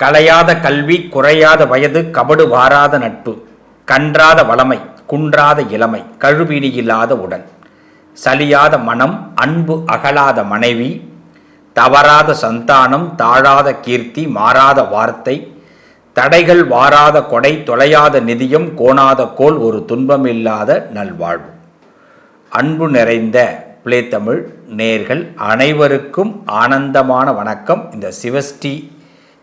கலையாத கல்வி குறையாத வயது கபடு வாராத நட்பு கன்றாத வளமை குன்றாத இளமை கழுவினி இல்லாத உடல் சலியாத மனம் அன்பு அகலாத மனைவி தவறாத சந்தானம் தாழாத கீர்த்தி மாறாத வார்த்தை தடைகள் வாராத கொடை தொலையாத நிதியம் கோணாத கோல் ஒரு துன்பமில்லாத நல்வாழ்வு. அன்பு நிறைந்த பிளே தமிழ் நேர்கள் அனைவருக்கும் ஆனந்தமான வணக்கம். இந்த சிவஸ்ரீ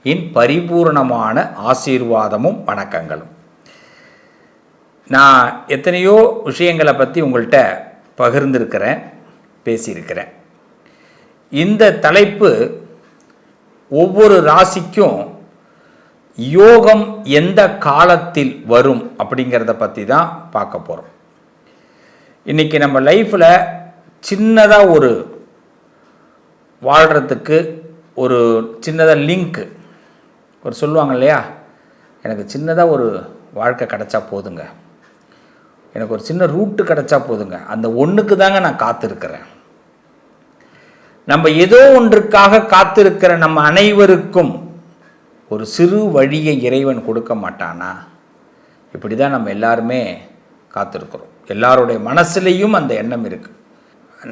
இன் பரிபூர்ணமான ஆசீர்வாதமும் வணக்கங்களும். நான் எத்தனையோ விஷயங்களை பற்றி உங்கள்கிட்ட பகிர்ந்திருக்கிறேன் பேசியிருக்கிறேன். இந்த தலைப்பு ஒவ்வொரு ராசிக்கும் யோகம் எந்த காலத்தில் வரும் அப்படிங்கிறத பற்றி தான் பார்க்க போகிறோம் இன்றைக்கி நம்ம லைஃப்பில் சின்னதாக ஒரு வாழ்கிறதுக்கு ஒரு சின்னதாக லிங்க்கு ஒரு சொல்லுவாங்க இல்லையா எனக்கு சின்னதாக ஒரு வாழ்க்கை கிடச்சா போதுங்க. எனக்கு ஒரு சின்ன ரூட்டு கிடச்சா போதுங்க. அந்த ஒன்றுக்கு தாங்க நான் காத்திருக்கிறேன். நம்ம ஏதோ ஒன்றுக்காக காத்திருக்கிற நம்ம அனைவருக்கும் ஒரு சிறு வழியை இறைவன் கொடுக்க மாட்டானா? இப்படி தான் நம்ம எல்லாருமே காத்திருக்கிறோம். எல்லாருடைய மனசுலேயும் அந்த எண்ணம் இருக்குது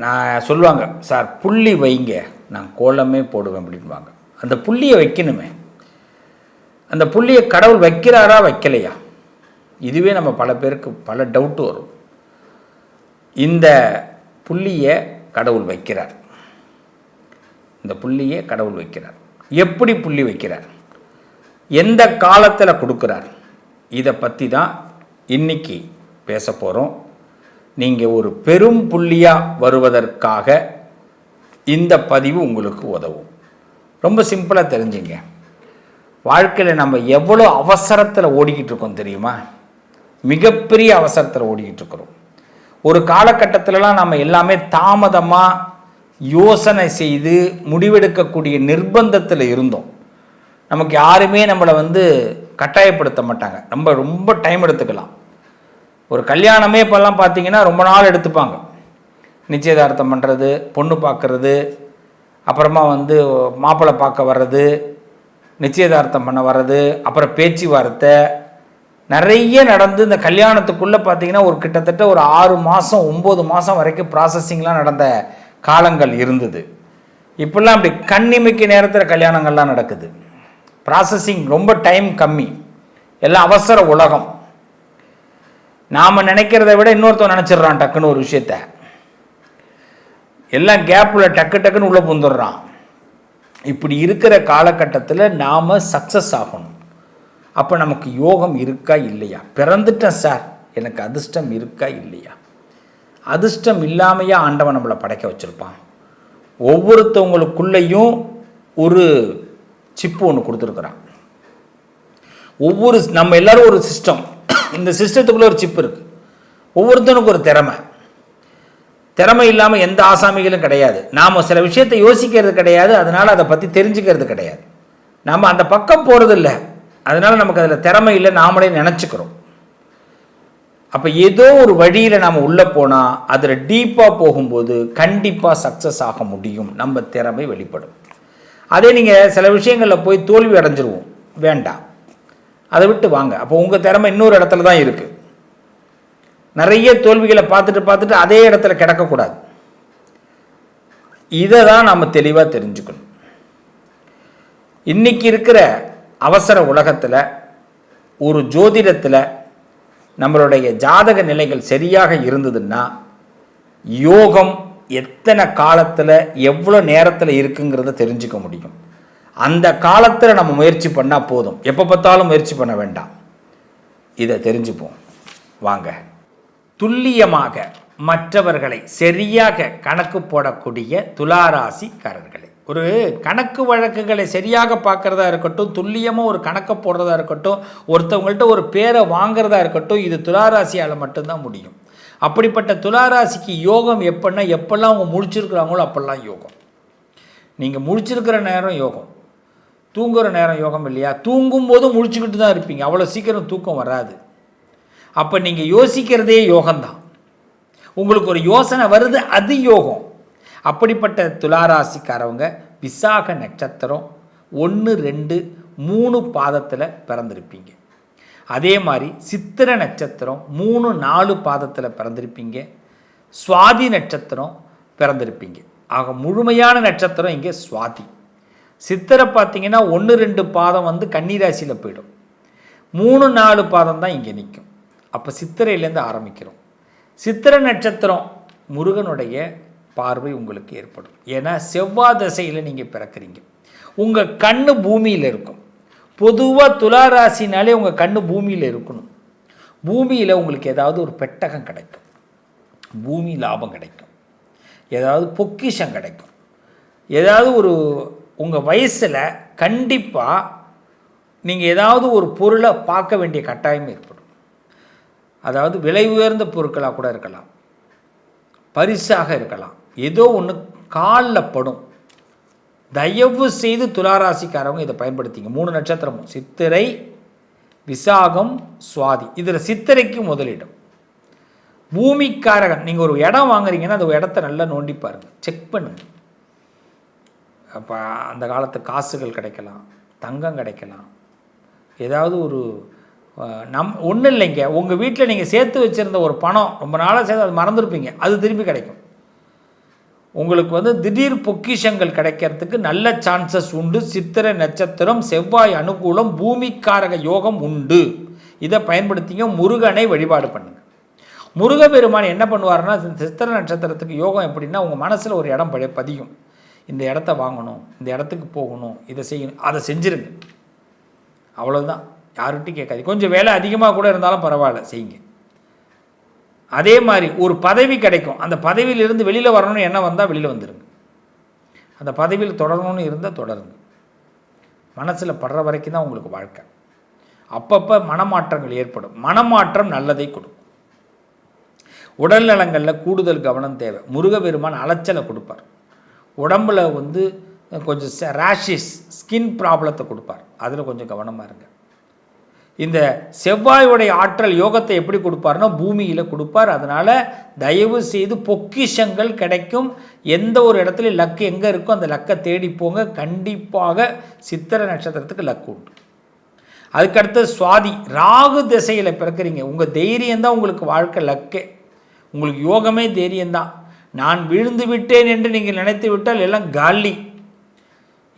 நான் சொல்லுவாங்க சார் புள்ளி வைங்க. நான் கோலமே போடுவேன் அப்படின்வாங்க அந்த புள்ளியை வைக்கணுமே. அந்த புள்ளியை கடவுள் வைக்கிறாரா வைக்கலையா? இதுவே நம்ம பல பேருக்கு பல டவுட் வரும். இந்த புள்ளியை கடவுள் வைக்கிறார். இந்த புள்ளியை கடவுள் வைக்கிறார். எப்படி புள்ளி வைக்கிறார்? எந்த காலத்தில் கொடுக்குறார்? இதை பற்றி தான் இன்னைக்கு பேச போகிறோம் நீங்கள் ஒரு பெரும் புள்ளியாக வருவதற்காக இந்த பதிவு உங்களுக்கு உதவும். ரொம்ப சிம்பிளாக தெரிஞ்சுங்க. வாழ்க்கையில் நம்ம எவ்வளோ அவசரத்தில் ஓடிக்கிட்டு இருக்கோம் தெரியுமா? மிகப்பெரிய அவசரத்தில் ஓடிக்கிட்டு இருக்கிறோம். ஒரு காலகட்டத்திலலாம் நம்ம எல்லாமே தாமதமாக யோசனை செய்து முடிவெடுக்கக்கூடிய நிர்பந்தத்தில் இருந்தோம். நமக்கு யாருமே நம்மளை வந்து கட்டாயப்படுத்த மாட்டாங்க. நம்ம ரொம்ப டைம் எடுத்துக்கலாம். ஒரு கல்யாணமே இப்போல்லாம் பார்த்தீங்கன்னா ரொம்ப நாள் எடுத்துப்பாங்க. நிச்சயதார்த்தம் பண்ணுறது பொண்ணு பார்க்குறது அப்புறமா வந்து மாப்பிள்ளை பார்க்க வர்றது நிச்சயதார்த்தம் பண்ண வர்றது அப்புறம் பேச்சுவார்த்தை. நிறைய நடந்து இந்த கல்யாணத்துக்குள்ளே பார்த்தீங்கன்னா ஒரு கிட்டத்தட்ட ஒரு ஆறு மாதம் ஒம்பது மாதம் வரைக்கும் ப்ராசஸிங்லாம் நடந்த காலங்கள் இருந்தது. இப்போல்லாம் அப்படி கண்ணிமைக்கு நேரத்தில் கல்யாணங்கள்லாம் நடக்குது. ப்ராசஸிங் ரொம்ப டைம் கம்மி. எல்லாம் அவசர உலகம். நாம் நினைக்கிறத விட இன்னொருத்தன் நினச்சிடுறான் டக்குன்னு ஒரு விஷயத்த. எல்லாம் கேப்பில் டக்கு டக்குன்னு உள்ளே புந்துடுறான். இப்படி இருக்கிற காலகட்டத்தில் நாம் சக்ஸஸ் ஆகணும். அப்போ நமக்கு யோகம் இருக்கா இல்லையா? பிறந்துட்டேன் சார் எனக்கு அதிர்ஷ்டம் இருக்கா இல்லையா? அதிர்ஷ்டம் இல்லாமையா ஆண்டவன் நம்மளை படைக்க வச்சுருப்பான். ஒவ்வொருத்தவங்களுக்குள்ளேயும் ஒரு சிப்பு ஒன்று கொடுத்துருக்குறான். ஒவ்வொரு நம்ம எல்லாரும் ஒரு சிஸ்டம் இந்த சிஸ்டத்துக்குள்ளே ஒரு சிப் இருக்குது ஒவ்வொருத்தனுக்கும் ஒரு திறமை. திறமை இல்லாமல் எந்த ஆசாமிகளும் கிடையாது. நாம் சில விஷயத்தை யோசிக்கிறது கிடையாது. அதனால் அதை பற்றி தெரிஞ்சுக்கிறது கிடையாது. நாம் அந்த பக்கம் போகிறதில்ல அதனால் நமக்கு அதில் திறமை இல்லை. நாமளே நினச்சிக்கிறோம். அப்போ ஏதோ ஒரு வழியில் நாம் உள்ளே போனால் அதில் டீப்பாக போகும்போது கண்டிப்பாக சக்ஸஸ் ஆக முடியும். நம்ம திறமை வெளிப்படும். அதே நீங்கள் சில விஷயங்களில் போய் தோல்வி அடைஞ்சிருவோம். வேண்டாம். அதை விட்டு வாங்க. அப்போ உங்கள் திறமை இன்னொரு இடத்துல தான் இருக்குது நிறைய தோல்விகளை பார்த்துட்டு பார்த்துட்டு அதே இடத்துல கிடக்கக்கூடாது. இதை தான் நாம் தெளிவாக தெரிஞ்சுக்கணும். இன்னைக்கு இருக்கிற அவசர உலகத்தில் ஒரு ஜோதிடத்தில் நம்மளுடைய ஜாதக நிலைகள் சரியாக இருந்ததுன்னா யோகம் எத்தனை காலத்தில் எவ்வளோ நேரத்தில் இருக்குங்கிறத தெரிஞ்சுக்க முடியும். அந்த காலத்தில் நம்ம முயற்சி பண்ணால் போதும். எப்போ பார்த்தாலும் முயற்சி பண்ண வேண்டாம். இதை தெரிஞ்சுப்போம். வாங்க. துல்லியமாக மற்றவர்களை சரியாக கணக்கு போடக்கூடிய துளாராசிக்காரர்களே. ஒரு கணக்கு வழக்குகளை சரியாக பார்க்குறதா இருக்கட்டும் துல்லியமாக ஒரு கணக்கை போடுறதா இருக்கட்டும் ஒருத்தவங்கள்ட்ட ஒரு பேரை வாங்குறதா இருக்கட்டும் இது துளாராசியால் மட்டும்தான் முடியும். அப்படிப்பட்ட துளாராசிக்கு யோகம் எப்படின்னா எப்பெல்லாம் அவங்க முழிச்சிருக்கிறாங்களோ அப்பெல்லாம் யோகம். நீங்கள் முழிச்சிருக்கிற நேரம் யோகம். தூங்குகிற நேரம் யோகம் இல்லையா? தூங்கும் போதும் முழிச்சுக்கிட்டு தான் இருப்பீங்க. அவ்வளோ சீக்கிரம் தூக்கம் வராது. அப்போ நீங்கள் யோசிக்கிறதே யோகம்தான். உங்களுக்கு ஒரு யோசனை வருது அது யோகம். அப்படிப்பட்ட துளாராசிக்காரவங்க விசாக நட்சத்திரம் ஒன்று ரெண்டு மூணு பாதத்தில் பிறந்திருப்பீங்க. அதே மாதிரி சித்திர நட்சத்திரம் மூணு நாலு பாதத்தில் பிறந்திருப்பீங்க. சுவாதி நட்சத்திரம் பிறந்திருப்பீங்க. ஆக முழுமையான நட்சத்திரம் இங்கே சுவாதி. சித்திரை பார்த்தீங்கன்னா ஒன்று ரெண்டு பாதம் வந்து கன்னிராசியில் போயிடும். மூணு நாலு பாதம் தான் இங்கே நிற்கும் அப்போ சித்திரையிலேருந்து ஆரம்பிக்கிறோம். சித்திரை நட்சத்திரம் முருகனுடைய பார்வை உங்களுக்கு ஏற்படும். ஏன்னா செவ்வாய் தசையில் நீங்கள் பிறக்கிறீங்க. உங்கள் கண்ணு பூமியில் இருக்கும். பொதுவாக துலா ராசினாலே உங்கள் கண்ணு பூமியில் இருக்கணும். பூமியில் உங்களுக்கு ஏதாவது ஒரு பெட்டகம் கிடைக்கும். பூமி லாபம் கிடைக்கும். ஏதாவது பொக்கிஷம் கிடைக்கும். ஏதாவது ஒரு உங்கள் வயசில் கண்டிப்பாக நீங்கள் ஏதாவது ஒரு பொருளை பார்க்க வேண்டிய கட்டாயம் ஏற்படும். அதாவது விலை உயர்ந்த பொருட்களாக கூட இருக்கலாம். பரிசாக இருக்கலாம். ஏதோ ஒன்று காலில் படும். தயவு செய்து துளாராசிக்காரவங்க இதை பயன்படுத்திங்க. மூணு நட்சத்திரமும். சித்திரை விசாகம் சுவாதி. இதில் சித்திரைக்கு முதலிடம். பூமிக்காரகன். நீங்கள் ஒரு இடம் வாங்குறீங்கன்னா அந்த இடத்த நல்லா நோண்டி பாருங்கள் செக் பண்ணுங்க. அப்போ அந்த காலத்து காசுகள் கிடைக்கலாம். தங்கம் கிடைக்கலாம். ஏதாவது ஒரு நம் ஒன்றும் இல்லைங்க. உங்கள் வீட்டில் நீங்கள் சேர்த்து வச்சுருந்த ஒரு பணம் ரொம்ப நாளாக சேர்த்து அது மறந்துருப்பீங்க. அது திருப்பி கிடைக்கும். உங்களுக்கு வந்து திடீர் பொக்கிஷங்கள் கிடைக்கிறதுக்கு நல்ல சான்சஸ் உண்டு. சித்திரை நட்சத்திரம் செவ்வாய் அனுகூலம் பூமிக்காரக யோகம் உண்டு. இதை பயன்படுத்திங்க முருகனை வழிபாடு பண்ணுங்க. முருகப்பெருமான் என்ன பண்ணுவாருன்னா சித்திரை நட்சத்திரத்துக்கு யோகம் எப்படின்னா உங்கள் மனசில் ஒரு இடம் பழைய பதியும். இந்த இடத்த வாங்கணும் இந்த இடத்துக்கு போகணும் இதை செய்யணும் அதை செஞ்சிருங்க. அவ்வளோதான் யார்கிட்டையும் கேட்காது கொஞ்சம் வேலை அதிகமாக கூட இருந்தாலும் பரவாயில்ல செய்யுங்க. அதே மாதிரி ஒரு பதவி கிடைக்கும். அந்த பதவியிலிருந்து வெளியில் வரணும்னு என்ன வந்தால் வெளியில் வந்துடுங்க அந்த பதவியில் தொடரணும்னு இருந்தால் தொடருங்க. மனசில் படுற வரைக்கும் தான் உங்களுக்கு வாழ்க்கை. அப்பப்போ மனமாற்றங்கள் ஏற்படும். மனமாற்றம் நல்லதை கொடுக்கும். உடல் நலங்களில் கூடுதல் கவனம் தேவை. முருகபெருமான் அலைச்சலை கொடுப்பார். உடம்புல வந்து கொஞ்சம் ரேஷஸ் ஸ்கின் ப்ராப்ளத்தை கொடுப்பார். அதில் கொஞ்சம் கவனமாக இருங்க. இந்த செவ்வாயுடைய ஆற்றல் யோகத்தை எப்படி கொடுப்பார்னா பூமியில் கொடுப்பார். அதனால் தயவு செய்து பொக்கிஷங்கள் கிடைக்கும். எந்த ஒரு இடத்துல லக்கு எங்கே இருக்கோ அந்த லக்கை தேடி போங்க. கண்டிப்பாக சித்திரை நட்சத்திரத்துக்கு லக்கு உண்டு. அதுக்கடுத்து சுவாதி ராகு திசையில் பிறக்கிறீங்க. உங்கள் தைரியம்தான் உங்களுக்கு வாழ்க்கை லக்கே. உங்களுக்கு யோகமே தைரியம்தான். நான் விழுந்து விட்டேன் என்று நீங்கள் நினைத்து விட்டால் எல்லாம் காலி.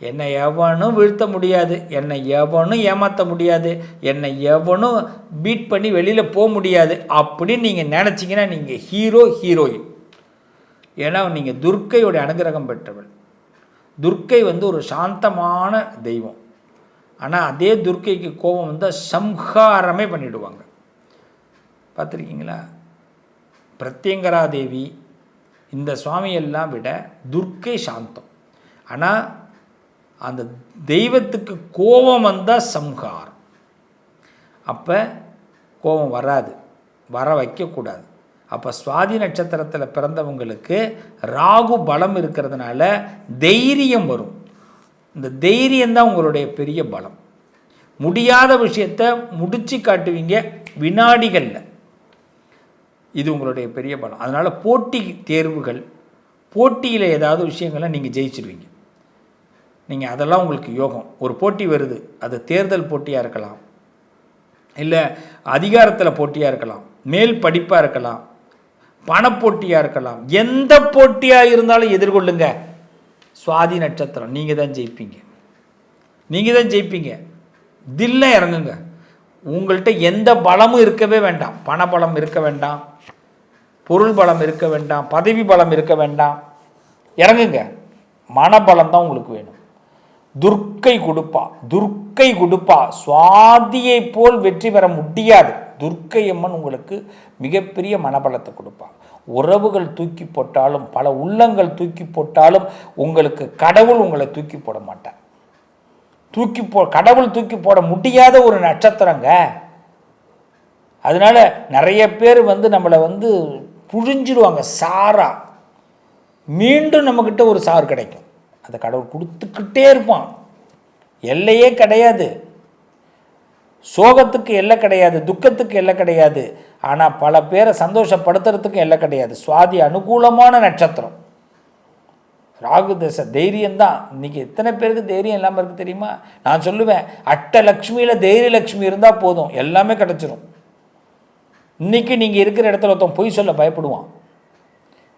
என்னை எவனும் வீழ்த்த முடியாது என்னை எவனும் ஏமாற்ற முடியாது என்னை எவனும் பீட் பண்ணி வெளியில் போக முடியாது அப்படின்னு நீங்கள் நினச்சிங்கன்னா நீங்கள் ஹீரோ ஹீரோயின் ஏன்னா நீங்கள் துர்க்கையோட அனுகிரகம் பெற்றவள். துர்க்கை வந்து ஒரு சாந்தமான தெய்வம். ஆனால் அதே துர்க்கைக்கு கோபம் வந்தால் சம்ஹாரமே பண்ணிவிடுவாங்க பார்த்துருக்கீங்களா? பிரத்யங்கரா தேவி இந்த சுவாமியெல்லாம் விட துர்க்கை சாந்தம். ஆனால் அந்த தெய்வத்துக்கு கோபம் வந்தால் சம்ஹாரம் அப்போ கோபம் வராது. வர வைக்கக்கூடாது அப்போ சுவாதி நட்சத்திரத்தில் பிறந்தவங்களுக்கு ராகு பலம் இருக்கிறதுனால தைரியம் வரும். இந்த தைரியம்தான் உங்களுடைய பெரிய பலம். முடியாத விஷயத்தை முடிச்சு காட்டுவீங்க வினாடிகளில். இது உங்களுடைய பெரிய பலம். அதனால் போட்டி தேர்வுகள் போட்டியில் ஏதாவது விஷயங்களை நீங்கள் ஜெயிச்சிடுவீங்க நீங்கள் அதெல்லாம் உங்களுக்கு யோகம். ஒரு போட்டி வருது அது தேர்தல் போட்டியாக இருக்கலாம். இல்லை அதிகாரத்தில் போட்டியாக இருக்கலாம். மேல் படிப்பாக இருக்கலாம். பணப்போட்டியாக இருக்கலாம். எந்த போட்டியாக இருந்தாலும் எதிர்கொள்ளுங்க. சுவாதி நட்சத்திரம் நீங்கள் தான் ஜெயிப்பீங்க. நீங்கள் தான் ஜெயிப்பீங்க. தில்ல இறங்குங்க. உங்கள்கிட்ட எந்த பலமும் இருக்கவே வேண்டாம். பண பலம் இருக்க வேண்டாம். பொருள் பலம் இருக்க வேண்டாம். பதவி பலம் இருக்க வேண்டாம். இறங்குங்க. மனபலம் தான் உங்களுக்கு வேணும். துர்க்கை கொடுப்பா துர்க்கை கொடுப்பா. சுவாதியை போல் வெற்றி பெற முடியாது. துர்க்கை அம்மன் உங்களுக்கு மிகப்பெரிய மனபலத்தை கொடுப்பா உறவுகள் தூக்கி போட்டாலும் பல உள்ளங்கள் தூக்கி போட்டாலும் உங்களுக்கு கடவுள் உங்களை தூக்கி போட மாட்டார். தூக்கி போ கடவுள் தூக்கி போட முடியாத ஒரு நட்சத்திரங்க. அதனால நிறைய பேர் வந்து நம்மளை வந்து புழிஞ்சிடுவாங்க சாரா. மீண்டும் நம்மக்கிட்ட ஒரு சாறு கிடைக்கும். அதை கடவுள் கொடுத்துக்கிட்டே இருப்பான். எல்லையே கிடையாது. சோகத்துக்கு எல்லை கிடையாது துக்கத்துக்கு எல்லை கிடையாது. ஆனால் பல பேரை சந்தோஷப்படுத்துறதுக்கு எல்லை கிடையாது. சுவாதி அனுகூலமான நட்சத்திரம். ராகு தசை தைரியம்தான். இன்னைக்கு எத்தனை பேருக்கு தைரியம் இல்லாமல் இருக்குது தெரியுமா? நான் சொல்லுவேன் அட்டலக்ஷ்மியில் தைரிய லக்ஷ்மி இருந்தால் போதும். எல்லாமே கிடச்சிரும். இன்னைக்கு நீங்கள் இருக்கிற இடத்துல ஒருத்தன் பொய் சொல்ல பயப்படுவான்.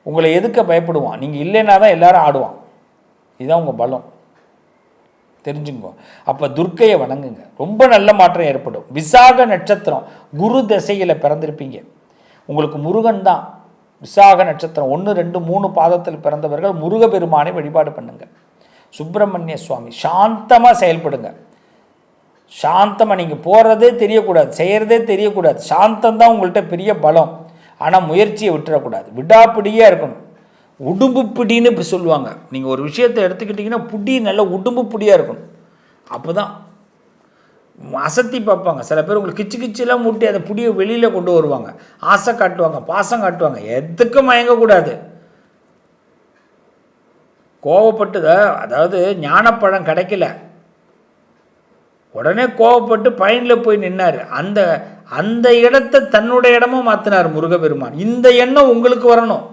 உங்களை எதுக்க பயப்படுவான்? நீங்கள் இல்லைன்னா தான் எல்லாரும் ஆடுவான். இதுதான் உங்கள் பலம். தெரிஞ்சுங்க. அப்போ துர்க்கையை வணங்குங்க. ரொம்ப நல்ல மாற்றம் ஏற்படும். விசாக நட்சத்திரம் குரு திசையில் பிறந்திருப்பீங்க. உங்களுக்கு முருகன் தான். விசாக நட்சத்திரம் ஒன்று ரெண்டு மூணு பாதத்தில் பிறந்தவர்கள் முருகப்பெருமானை வழிபாடு பண்ணுங்க. சுப்பிரமணிய சுவாமி சாந்தமாக செயல்படுங்க. சாந்தமாக நீங்கள் போகிறதே தெரியக்கூடாது செய்கிறதே தெரியக்கூடாது. சாந்தம் தான் உங்கள்கிட்ட பெரிய பலம். ஆனால் முயற்சியை விட்டுறக்கூடாது. விடாப்பிடியாக இருக்கணும். உடும்பு பிடின்னு இப்போ சொல்லுவாங்க. நீங்கள் ஒரு விஷயத்தை எடுத்துக்கிட்டிங்கன்னா புடி நல்ல உடும்பு பிடியாக இருக்கணும். அப்போ தான் அசத்தி பார்ப்பாங்க. சில பேர் உங்களுக்கு கிச்சு கிச்செல்லாம் மூட்டி அதை புடியை வெளியில் கொண்டு வருவாங்க. ஆசை காட்டுவாங்க பாசம் காட்டுவாங்க. எதுக்கும் மயங்கக்கூடாது. கோவப்பட்டு அதாவது ஞானப்பழம் கிடைக்கல. உடனே கோவப்பட்டு பயனில் போய் நின்னார். அந்த அந்த இடத்த தன்னுடைய இடமும் மாற்றினார் முருகப்பெருமான். இந்த எண்ணம் உங்களுக்கு வரணும்.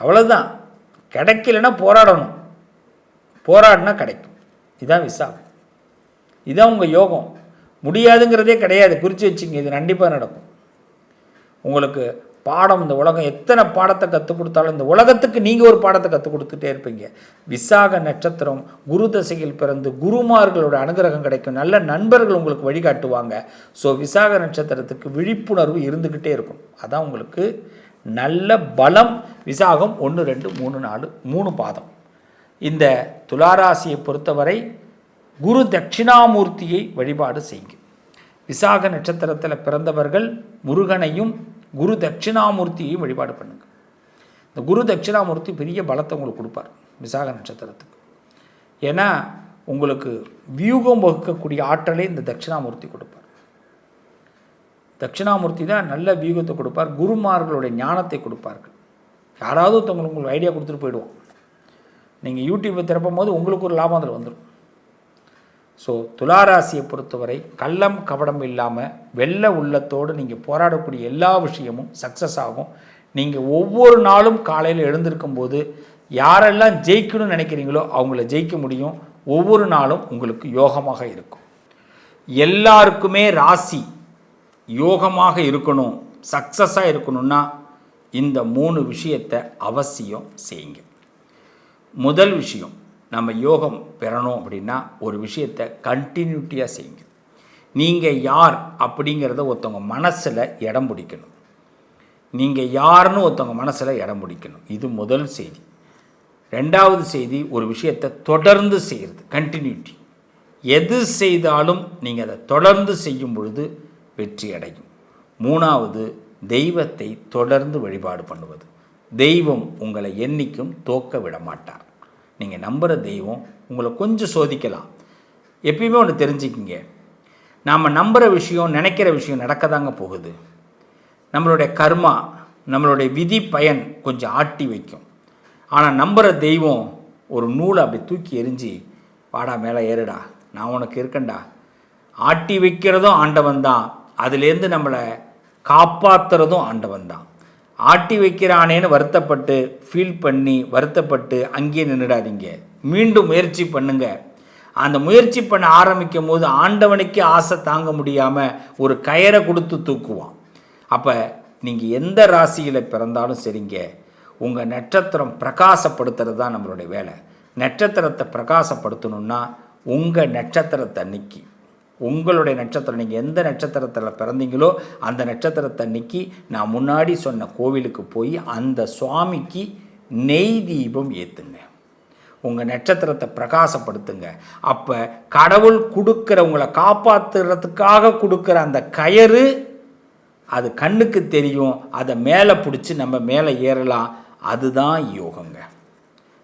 அவ்வளோதான் கிடைக்கலன்னா போராடணும். போராடினா கிடைக்கும். இதுதான் விசாகம். இதுதான் உங்கள் யோகம். முடியாதுங்கிறதே கிடையாது. குறித்து வச்சுங்க. இது கண்டிப்பாக நடக்கும். உங்களுக்கு பாடம் இந்த உலகம் எத்தனை பாடத்தை கற்றுக் கொடுத்தாலும் இந்த உலகத்துக்கு நீங்கள் ஒரு பாடத்தை கற்றுக் கொடுத்துட்டே இருப்பீங்க. விசாக நட்சத்திரம் குரு தசையில் பிறந்து குருமார்களோட அனுகிரகம் கிடைக்கும். நல்ல நண்பர்கள் உங்களுக்கு வழிகாட்டுவாங்க. ஸோ விசாக நட்சத்திரத்துக்கு விழிப்புணர்வு இருந்துக்கிட்டே இருக்கும். அதான் உங்களுக்கு நல்ல பலம் விசாகம் ஒன்று ரெண்டு மூணு நாலு மூணு பாதம். இந்த துளாராசியை பொறுத்தவரை குரு தட்சிணாமூர்த்தியை வழிபாடு செய்யுங்க. விசாக நட்சத்திரத்தில் பிறந்தவர்கள் முருகனையும் குரு தட்சிணாமூர்த்தியையும் வழிபாடு பண்ணுங்க. இந்த குரு தட்சிணாமூர்த்தி பெரிய பலத்தை உங்களுக்கு கொடுப்பார் விசாக நட்சத்திரத்துக்கு. ஏன்னா உங்களுக்கு வியூகம் வகுக்கக்கூடிய ஆற்றலை இந்த தட்சிணாமூர்த்தி கொடுப்பார். தட்சிணாமூர்த்தி தான் நல்ல வியூகத்தை கொடுப்பார். குருமார்களுடைய ஞானத்தை கொடுப்பார்கள் யாராவது ஒருத்தவங்களுக்கு உங்களுக்கு ஐடியா கொடுத்துட்டு போயிடுவோம் நீங்கள் யூடியூப்பை திறப்பும் போது உங்களுக்கு ஒரு லாபம் அதில் வந்துடும் ஸோ துளாராசியை பொறுத்தவரை கள்ளம் கபடம் இல்லாமல் வெள்ள உள்ளத்தோடு நீங்கள் போராடக்கூடிய எல்லா விஷயமும் சக்ஸஸ் ஆகும். நீங்கள் ஒவ்வொரு நாளும் காலையில் எழுந்திருக்கும் போது யாரெல்லாம் ஜெயிக்கணும்னு நினைக்கிறீங்களோ அவங்கள ஜெயிக்க முடியும். ஒவ்வொரு நாளும் உங்களுக்கு யோகமாக இருக்கும். எல்லாருக்குமே ராசி யோகமாக இருக்கணும் சக்ஸஸாக இருக்கணும்னா இந்த மூணு விஷயத்தை அவசியம் செய்யுங்க. முதல் விஷயம் நம்ம யோகம் பெறணும் அப்படின்னா ஒரு விஷயத்தை கண்டினியூட்டியாக செய்யுங்க. நீங்கள் யார் அப்படிங்கிறத ஒருத்தவங்க மனசில் இடம் பிடிக்கணும். நீங்கள் யாருன்னு ஒருத்தவங்க மனசில் இடம் பிடிக்கணும். இது முதல் செய்தி. ரெண்டாவது செய்தி ஒரு விஷயத்தை தொடர்ந்து செய்கிறது கண்டினியூட்டி எது செய்தாலும் நீங்கள் அதை தொடர்ந்து செய்யும் பொழுது வெற்றி அடையும் மூணாவது தெய்வத்தை தொடர்ந்து வழிபாடு பண்ணுவது. தெய்வம் உங்களை என்றைக்கும் தோக்க விட மாட்டார். நீங்கள் நம்புகிற தெய்வம் உங்களை கொஞ்சம் சோதிக்கலாம். எப்பயுமே ஒன்று தெரிஞ்சுக்கிங்க. நாம் நம்புகிற விஷயம் நினைக்கிற விஷயம் நடக்க தாங்க போகுது. நம்மளுடைய கர்மா நம்மளுடைய விதி பயன் கொஞ்சம் ஆட்டி வைக்கும். ஆனால் நம்புகிற தெய்வம் ஒரு நூலை அப்படி தூக்கி எரிஞ்சு வாடா மேலே ஏறுடா. நான் உனக்கு இருக்கேன்டா. ஆட்டி வைக்கிறதும் ஆண்டவன் தான். அதுலேருந்து நம்மளை காப்பாற்றுறதும் ஆண்டவன் தான். ஆட்டி வைக்கிறானேன்னு வருத்தப்பட்டு ஃபீல் பண்ணி வருத்தப்பட்டு அங்கேயே நின்றுடாதீங்க மீண்டும் முயற்சி பண்ணுங்க. அந்த முயற்சி பண்ண ஆரம்பிக்கும் போது ஆண்டவனுக்கே ஆசை தாங்க முடியாமல் ஒரு கயரை கொடுத்து தூக்குவான். அப்போ நீங்கள் எந்த ராசியில் பிறந்தாலும் சரிங்க. உங்கள் நட்சத்திரம் பிரகாசப்படுத்துறது தான் நம்மளுடைய வேலை. நட்சத்திரத்தை பிரகாசப்படுத்தணும்னா உங்கள் நட்சத்திரத்தை அன்னைக்கு. உங்களுடைய நட்சத்திரம் நீங்கள் எந்த நட்சத்திரத்தில் பிறந்தீங்களோ அந்த நட்சத்திரத்தை அன்னைக்கு நான் முன்னாடி சொன்ன கோவிலுக்கு போய் அந்த சுவாமிக்கு நெய் தீபம் ஏற்றுங்க உங்கள் நட்சத்திரத்தை பிரகாசப்படுத்துங்க. அப்போ கடவுள் கொடுக்குற உங்களை காப்பாற்றுறதுக்காக கொடுக்குற அந்த கயறு அது கண்ணுக்கு தெரியும் அதை மேலே பிடிச்சி நம்ம மேலே ஏறலாம். அதுதான் யோகங்க.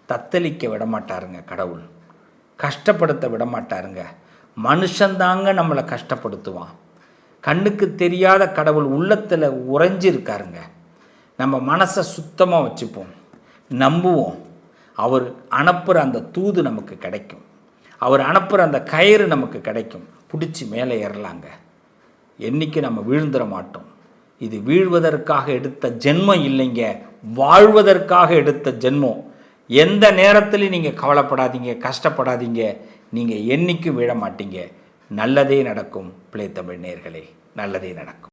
தத்தளிக்க விடமாட்டாருங்க கடவுள். கஷ்டப்படுத்த விட மாட்டாருங்க மனுஷந்தாங்க நம்மளை கஷ்டப்படுத்துவான். கண்ணுக்கு தெரியாத கடவுள் உள்ளத்தில் உறைஞ்சிருக்காருங்க. நம்ம மனசை சுத்தமாக வச்சுப்போம். நம்புவோம். அவர் அனுப்புகிற அந்த தூது நமக்கு கிடைக்கும். அவர் அனுப்புகிற அந்த கயிறு நமக்கு கிடைக்கும். பிடிச்சி மேலே ஏறலாங்க. என்றைக்கு நம்ம வீழ்ந்துட மாட்டோம். இது வீழ்வதற்காக எடுத்த ஜென்மம் இல்லைங்க. வாழ்வதற்காக எடுத்த ஜென்மம். எந்த நேரத்துலையும் நீங்கள் கவலைப்படாதீங்க கஷ்டப்படாதீங்க. நீங்கள் என்னைக்கும் விழ மாட்டீங்க நல்லதே நடக்கும் பிள்ளை தமிழ் நேர்களே. நல்லதே நடக்கும்.